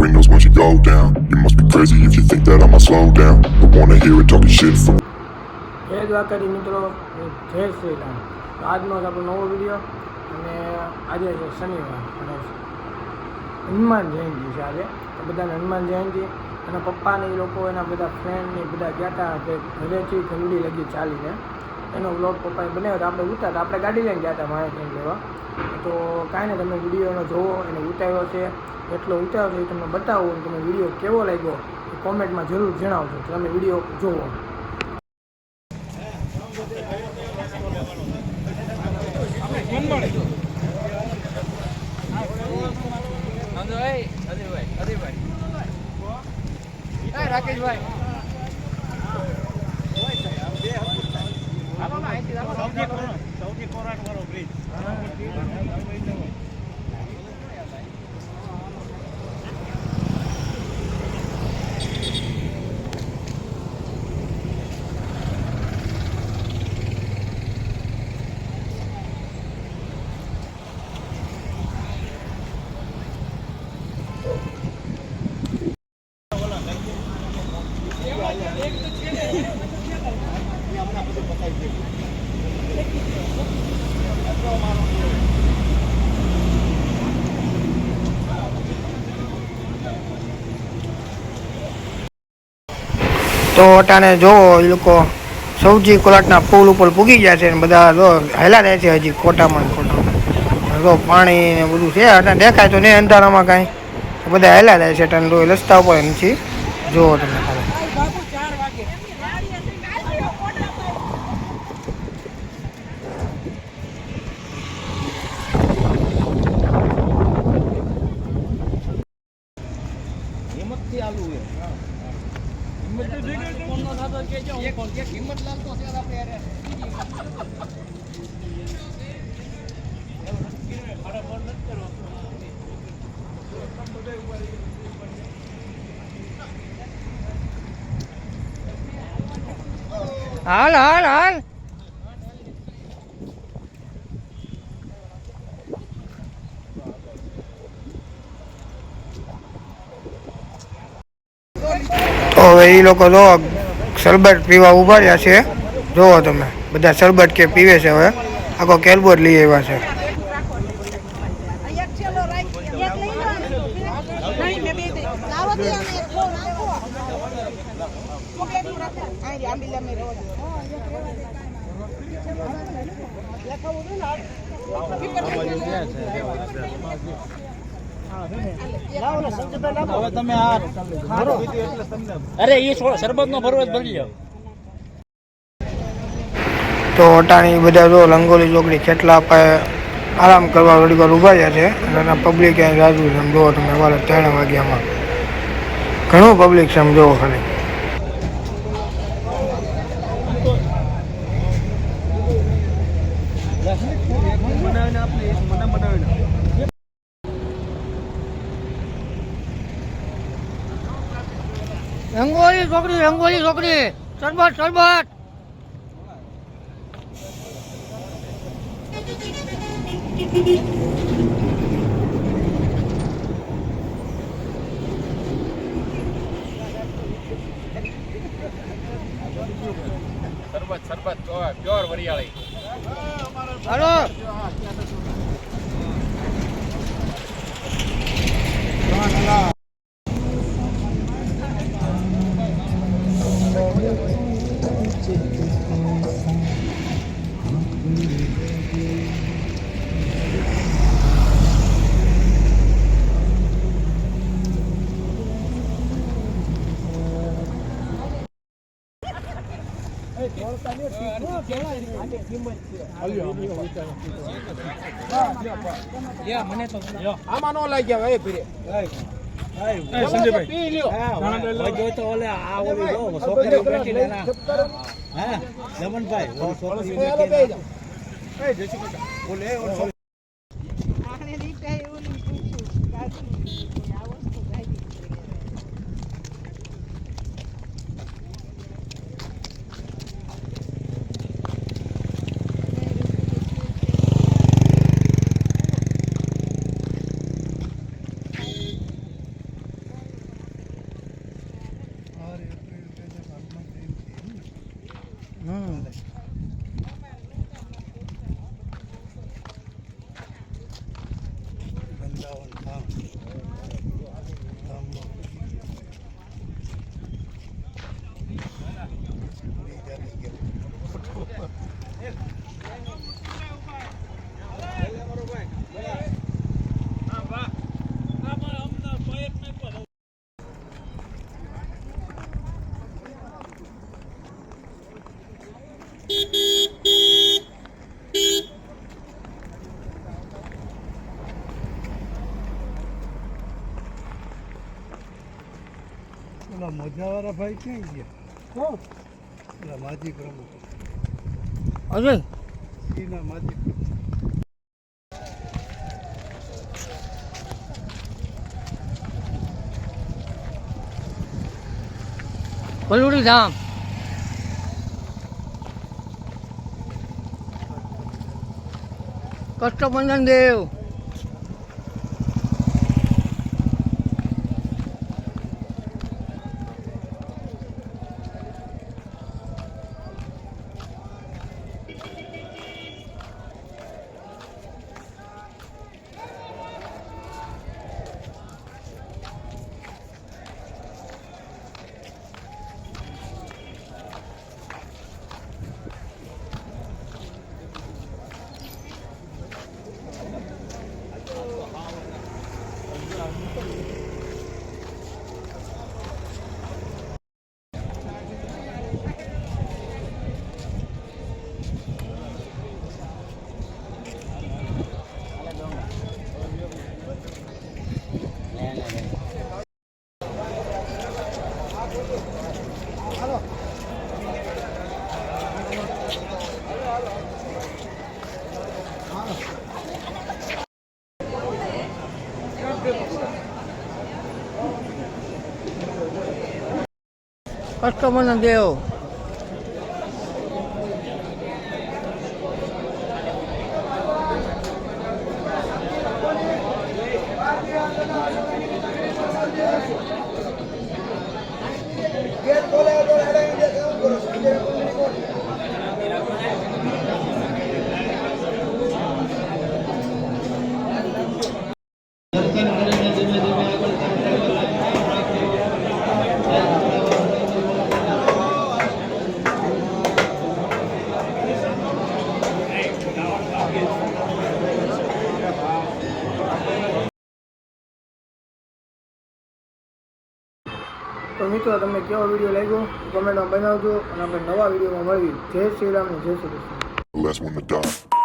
windows once you go down. You must be crazy if you think that I'ma slow down. I wanna hear it talking shit from જય દ્વારકાધી મિત્રો જય શ્રી રામ આજનો જ આપણો નવો video, અને આજે છે શનિવાર, અને હનુમાન જયંતિ છે આજે. તો બધાને હનુમાન જયંતિ, અને પપ્પાને એ લોકો, એના બધા ફ્રેન્ડને બધા ગયા હતા કે ઘરેથી ઘંડી લગી ચાલીને. એનો વ્લોગ પપ્પાએ બનાવ્યો તો આપણે ઉતારતા આપણે ગાડી લઈને ગયા હતા ત્યાં લેવા તો કાંઈ ને તમે વીડિયો એનો જોવો, એને ઉતાર્યો છે. એટલો ઉતાર્યો છે તમને બતાવો તમે વીડિયો કેવો લાગ્યો એ કોમેન્ટમાં જરૂર જણાવજો. તમે વીડિયો જોવો તો અટાણે જોવો એ લોકો સૌજી કોલાટના પુલ ઉપર પૂગી ગયા છે ને બધા જો હેલા રહે છે હજી ખોટામાં કોટામાં જો પાણી ને બધું છે, અટાણે દેખાય તો નહીં અંધારામાં કાંઈ. બધા હેલા રહે છે અટાણે, જો રસ્તા ઉપર નથી. જોવો તમે ખાલી હિંમતથી આલુ છે હિંમત કોણ નો થતો કે જો એક એક હિંમત લાલતો છે આપણે યારે હાલ હાલ હાલ. હવે એ લોકો જો શરબત પીવા ઊભા રહ્યા છે. જોવો તમે, બધા શરબત કે પીવે છે હવે. આખો કેરબોટ લઈ આવ્યા છે. લખાવું અરે એ શરબત નો ભરવો ભરી જાવ તો અટાણી બધા જો લંગોલી ચોકડી કેટલા અપાય આરામ કરવા થોડીક વાર ઊભા રહ્યા છે અને પબ્લિક અહીં રાજુ જોવો તમે વારે ત્રણ વાગ્યામાં. ઘણું પબ્લિક જોવો ખાલી. રંગોલી છોકરી રંગોલી છોકરી. શરબત શરબત. સરબત સરબત પ્યોર વરિયાળી. હાલો. આમાં નો લાગ્યા ભાઈ ફીરે સંજયભાઈ હા Ramanbhai daun palm tambang liga પેલા મોજાવાળા ભાઈ ક્યાં ગયા? કોણ પેલા માજી પ્રમુખ. અરે! એના માજી પ્રમુખ. પલુડી ધામ. કષ્ટબંધન દેવ. કષ્ટબંધન દેવ તો મિત્રો, તમને કેવો વીડિયો લાગ્યો? કમેન્ટમાં બનાવજો અને આપણે નવા વિડીયોમાં મળીએ. જય શ્રી રામ જય શ્રી કૃષ્ણ.